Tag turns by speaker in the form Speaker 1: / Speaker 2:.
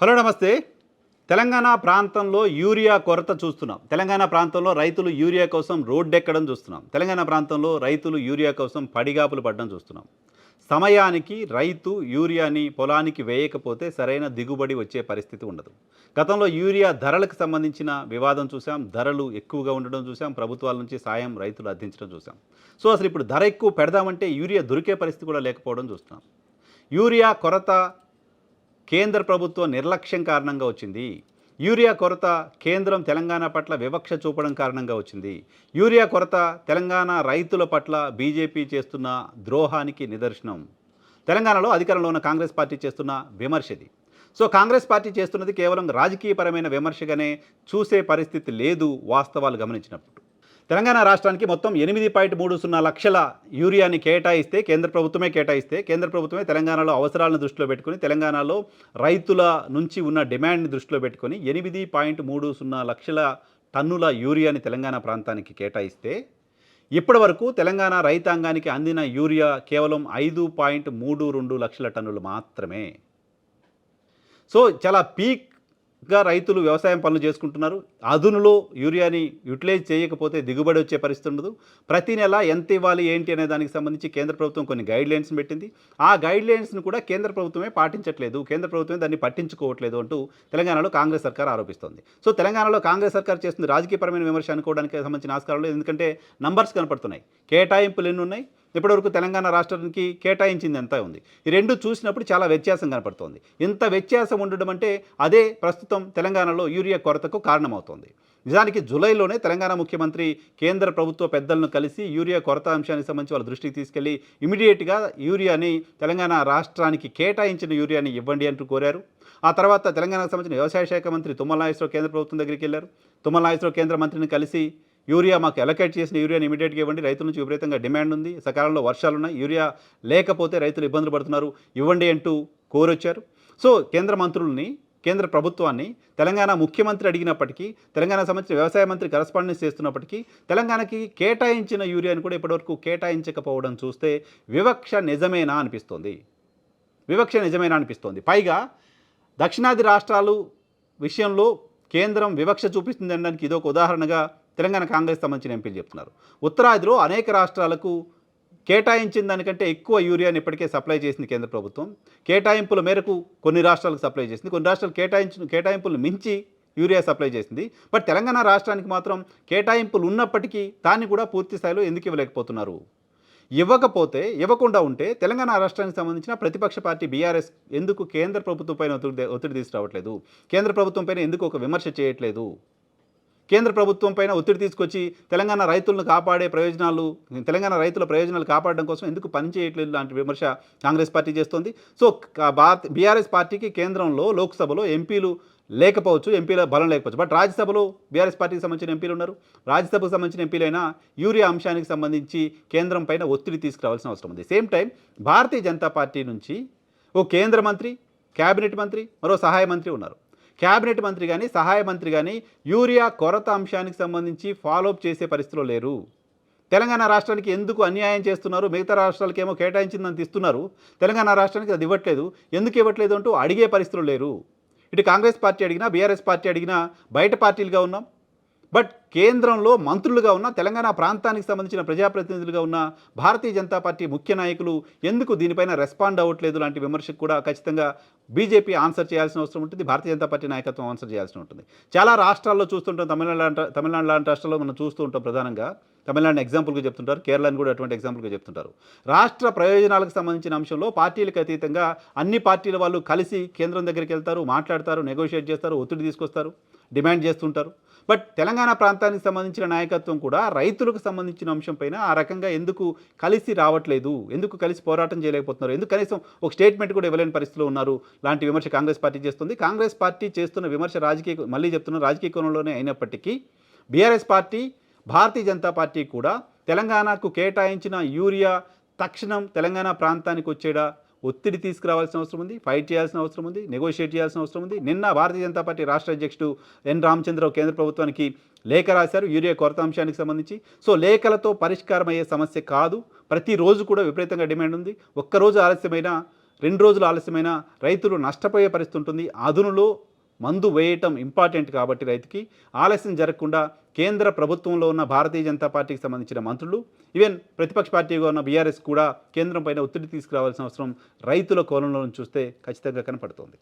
Speaker 1: Hello నమస్తే. తెలంగాణ ప్రాంతంలో urea కొరత చూస్తున్నాం. తెలంగాణ ప్రాంతంలో రైతులు యూరియా కోసం రోడ్డెక్కడం చూస్తున్నాం. తెలంగాణ ప్రాంతంలో రైతులు యూరియా కోసం పడిగాపులు పడడం చూస్తున్నాం. సమయానికి రైతు యూరియాని పొలానికి వేయకపోతే సరైన దిగుబడి వచ్చే పరిస్థితి ఉండదు. గతంలో యూరియా ధరలకు సంబంధించిన వివాదం చూసాం ధరలు ఎక్కువగా ఉండడం చూసాం ప్రభుత్వాల నుంచి సాయం రైతులు అందించడం చూసాం సో అసలు ఇప్పుడు ధర ఎక్కువ పెడదామంటే యూరియా దొరికే పరిస్థితి కూడా లేకపోవడం చూస్తున్నాం. యూరియా కొరత కేంద్ర ప్రభుత్వం నిర్లక్ష్యం కారణంగా వచ్చింది. యూరియా కొరత కేంద్రం తెలంగాణ పట్ల వివక్ష చూపడం కారణంగా వచ్చింది. యూరియా కొరత తెలంగాణ రైతుల పట్ల బీజేపీ చేస్తున్న ద్రోహానికి నిదర్శనం. తెలంగాణలో అధికారంలో ఉన్న కాంగ్రెస్ పార్టీ చేస్తున్న విమర్శది. సో కాంగ్రెస్ పార్టీ చేస్తున్నది కేవలం రాజకీయపరమైన విమర్శగానే చూసే పరిస్థితి లేదు వాస్తవాలు గమనించినప్పుడు. తెలంగాణ రాష్ట్రానికి మొత్తం ఎనిమిది పాయింట్ మూడు సున్నా లక్షల యూరియాని కేటాయిస్తే కేంద్ర ప్రభుత్వమే కేటాయిస్తే కేంద్ర ప్రభుత్వమే తెలంగాణలో అవసరాలను దృష్టిలో పెట్టుకుని తెలంగాణలో రైతుల నుంచి ఉన్న డిమాండ్ని దృష్టిలో పెట్టుకొని ఎనిమిది పాయింట్ మూడు సున్నా లక్షల టన్నుల యూరియాని తెలంగాణ ప్రాంతానికి కేటాయిస్తే ఇప్పటి వరకు తెలంగాణ రైతాంగానికి అందిన యూరియా కేవలం ఐదు పాయింట్ మూడు రెండు లక్షల టన్నులు మాత్రమే. సో చాలా పీక్ ఇంకా రైతులు వ్యవసాయం పనులు చేసుకుంటున్నారు. అదునులో యూరియాని యూటిలైజ్ చేయకపోతే దిగుబడి వచ్చే పరిస్థితి ఉండదు. ప్రతి నెల ఎంత ఇవ్వాలి ఏంటి అనే దానికి సంబంధించి కేంద్ర ప్రభుత్వం కొన్ని గైడ్ లైన్స్ పెట్టింది. ఆ గైడ్ లైన్స్ను కూడా కేంద్ర ప్రభుత్వమే పాటించట్లేదు. కేంద్ర ప్రభుత్వమే దాన్ని పట్టించుకోవట్లేదు అంటూ తెలంగాణలో కాంగ్రెస్ సర్కార్ ఆరోపిస్తోంది. సో తెలంగాణలో కాంగ్రెస్ సర్కార్ చేస్తుంది రాజకీయపరమైన విమర్శ అనుకోవడానికి సంబంధించిన ఆస్కారాలు ఎందుకంటే నంబర్స్ కనపడుతున్నాయి. కేటాయింపులు ఎన్ని ఉన్నాయి? ఇప్పటివరకు తెలంగాణ రాష్ట్రానికి కేటాయించింది ఎంత ఉంది. ఈ రెండు చూసినప్పుడు చాలా వ్యత్యాసం కనపడుతోంది. ఇంత వ్యత్యాసం ఉండడం అంటే అదే ప్రస్తుతం తెలంగాణలో యూరియా కొరతకు కారణమవుతోంది. నిజానికి జూలైలోనే తెలంగాణ ముఖ్యమంత్రి కేంద్ర ప్రభుత్వ పెద్దలను కలిసి యూరియా కొరత అంశానికి సంబంధించి వాళ్ళ దృష్టికి తీసుకెళ్ళి ఇమీడియట్గా యూరియాని తెలంగాణ రాష్ట్రానికి కేటాయించిన యూరియాని ఇవ్వండి అంటూ కోరారు. ఆ తర్వాత తెలంగాణకు సంబంధించిన వ్యవసాయ శాఖ మంత్రి తుమ్మల నాగేశ్వరరావు కేంద్ర ప్రభుత్వం దగ్గరికి వెళ్ళారు. తుమ్మల నాగేశ్వరరావు కేంద్ర మంత్రిని కలిసి యూరియా మాకు ఎలకేట్ చేసిన యూరియాని ఇమీడియట్గా ఇవ్వండి. రైతుల నుంచి విపరీతంగా డిమాండ్ ఉంది. సకాలంలో వర్షాలు ఉన్నాయి యూరియా లేకపోతే రైతులు ఇబ్బందులు పడుతున్నారు. ఇవ్వండి అంటూ కోరొచ్చారు. సో కేంద్ర మంత్రుల్ని కేంద్ర ప్రభుత్వాన్ని తెలంగాణ ముఖ్యమంత్రి అడిగినప్పటికీ తెలంగాణ సంబంధించిన వ్యవసాయ మంత్రి కరస్పాండెన్స్ చేస్తున్నప్పటికీ తెలంగాణకి కేటాయించిన యూరియాని కూడా ఇప్పటివరకు కేటాయించకపోవడం చూస్తే వివక్ష నిజమేనా అనిపిస్తోంది. వివక్ష నిజమేనా అనిపిస్తోంది. పైగా దక్షిణాది రాష్ట్రాలు విషయంలో కేంద్రం వివక్ష చూపిస్తుంది అనడానికి ఇదొక ఉదాహరణగా తెలంగాణ కాంగ్రెస్ సంబంధించిన ఎంపీలు చెప్తున్నారు. ఉత్తరాదిలో అనేక రాష్ట్రాలకు కేటాయించిన దానికంటే ఎక్కువ యూరియాని ఇప్పటికే సప్లై చేసింది కేంద్ర ప్రభుత్వం. కేటాయింపుల మేరకు కొన్ని రాష్ట్రాలకు సప్లై చేసింది. కొన్ని రాష్ట్రాలు కేటాయించిన కేటాయింపులను మించి యూరియా సప్లై చేసింది. బట్ తెలంగాణ రాష్ట్రానికి మాత్రం కేటాయింపులు ఉన్నప్పటికీ దాన్ని కూడా పూర్తి స్థాయిలో ఎందుకు ఇవ్వలేకపోతున్నారు? ఇవ్వకపోతే ఇవ్వకుండా ఉంటే తెలంగాణ రాష్ట్రానికి సంబంధించిన ప్రతిపక్ష పార్టీ బీఆర్ఎస్ ఎందుకు కేంద్ర ప్రభుత్వంపైన ఒత్తిడి ఒత్తిడి తీసుకురావట్లేదు? కేంద్ర ప్రభుత్వంపైన ఎందుకు ఒక విమర్శ చేయట్లేదు? కేంద్ర ప్రభుత్వం పైన ఒత్తిడి తీసుకొచ్చి తెలంగాణ రైతులను కాపాడే ప్రయోజనాలు తెలంగాణ రైతుల ప్రయోజనాలు కాపాడడం కోసం ఎందుకు పని చేయట్లేదు లాంటి విమర్శ కాంగ్రెస్ పార్టీ చేస్తోంది. సో భారత్ బీఆర్ఎస్ పార్టీకి కేంద్రంలో లోక్సభలో ఎంపీలు లేకపోవచ్చు ఎంపీల బలం లేకపోవచ్చు. బట్ రాజ్యసభలో బీఆర్ఎస్ పార్టీకి సంబంధించిన ఎంపీలు ఉన్నారు. రాజ్యసభకు సంబంధించిన ఎంపీలైనా యూరియా అంశానికి సంబంధించి కేంద్రం పైన ఒత్తిడి తీసుకురావాల్సిన అవసరం ఉంది. Same time Bharatiya Janata party నుంచి ఓ కేంద్ర మంత్రి క్యాబినెట్ మంత్రి మరో సహాయ మంత్రి ఉన్నారు. క్యాబినెట్ మంత్రి కానీ సహాయ మంత్రి కానీ యూరియా కొరత అంశానికి సంబంధించి ఫాలోఅప్ చేసే పరిస్థితిలో లేరు. తెలంగాణ రాష్ట్రానికి ఎందుకు అన్యాయం చేస్తున్నారు? మిగతా రాష్ట్రాలకి ఏమో కేటాయించిందని ఇస్తున్నారు తెలంగాణ రాష్ట్రానికి అది ఇవ్వట్లేదు. ఎందుకు ఇవ్వట్లేదు అంటూ అడిగే పరిస్థితులు లేరు. ఇటు కాంగ్రెస్ పార్టీ అడిగినా బీఆర్ఎస్ పార్టీ అడిగినా బయట పార్టీలుగా ఉన్నాం. బట్ కేంద్రంలో మంత్రులుగా ఉన్న తెలంగాణ ప్రాంతానికి సంబంధించిన ప్రజాప్రతినిధులుగా ఉన్న భారతీయ జనతా పార్టీ ముఖ్య నాయకులు ఎందుకు దీనిపైన రెస్పాండ్ అవ్వట్లేదు లాంటి విమర్శకు కూడా ఖచ్చితంగా బీజేపీ ఆన్సర్ చేయాల్సిన అవసరం ఉంటుంది. భారతీయ జనతా పార్టీ నాయకత్వం ఆన్సర్ చేయాల్సి ఉంటుంది. చాలా రాష్ట్రాల్లో చూస్తుంటాం. తమిళనాడు తమిళనాడు లాంటి రాష్ట్రాల్లో మనం చూస్తూ ఉంటాం ప్రధానంగా. తమిళనాడుని ఎగ్జాంపుల్గా చెప్తుంటారు. కేరళని కూడా అటువంటి ఎగ్జాంపుల్గా చెప్తుంటారు. రాష్ట్ర ప్రయోజనాలకు సంబంధించిన అంశంలో పార్టీలకు అతీతంగా అన్ని పార్టీల వాళ్ళు కలిసి కేంద్రం దగ్గరికి వెళ్తారు మాట్లాడతారు నెగోషియేట్ చేస్తారు ఒత్తిడి తీసుకొస్తారు డిమాండ్ చేస్తుంటారు. బట్ తెలంగాణ ప్రాంతానికి సంబంధించిన నాయకత్వం కూడా రైతులకు సంబంధించిన అంశంపైన ఆ రకంగా ఎందుకు కలిసి రావట్లేదు? ఎందుకు కలిసి పోరాటం చేయలేకపోతున్నారు? ఎందుకు కనీసం ఒక స్టేట్మెంట్ కూడా ఇవ్వలేని పరిస్థితిలో ఉన్నారు? లాంటి విమర్శ కాంగ్రెస్ పార్టీ చేస్తుంది. కాంగ్రెస్ పార్టీ చేస్తున్న విమర్శ రాజకీయ మళ్ళీ చెప్తున్న రాజకీయ కోణంలోనే అయినప్పటికీ BRS party Bharatiya Janata party కూడా తెలంగాణకు కేటాయించిన యూరియా తక్షణం తెలంగాణ ప్రాంతానికి వచ్చేడా? ఒత్తిడి తీసుకురావాల్సిన అవసరం ఉంది ఫైట్ చేయాల్సిన అవసరం ఉంది నెగోషియేట్ చేయాల్సిన అవసరం ఉంది. నిన్న భారతీయ జనతా పార్టీ రాష్ట్ర అధ్యక్షుడు ఎన్ రామచంద్రరావు కేంద్ర ప్రభుత్వానికి లేఖ రాశారు యూరియా కొరత అంశానికి సంబంధించి. సో లేఖలతో పరిష్కారం అయ్యే సమస్య కాదు. ప్రతిరోజు కూడా విపరీతంగా డిమాండ్ ఉంది. ఒక్కరోజు ఆలస్యమైనా రెండు రోజులు ఆలస్యమైన రైతులు నష్టపోయే పరిస్థితి ఉంటుంది. అదునులో మందు వేయటం ఇంపార్టెంట్ కాబట్టి రైతుకి. ఆలస్యం జరగకుండా కేంద్ర ప్రభుత్వంలో ఉన్న భారతీయ జనతా పార్టీకి సంబంధించిన మంత్రులు ఈవెన్ ప్రతిపక్ష పార్టీగా ఉన్న బీఆర్ఎస్ కూడా కేంద్రం పైన ఒత్తిడి తీసుకురావాల్సిన అవసరం రైతుల కోణంలో చూస్తే ఖచ్చితంగా కనపడుతోంది.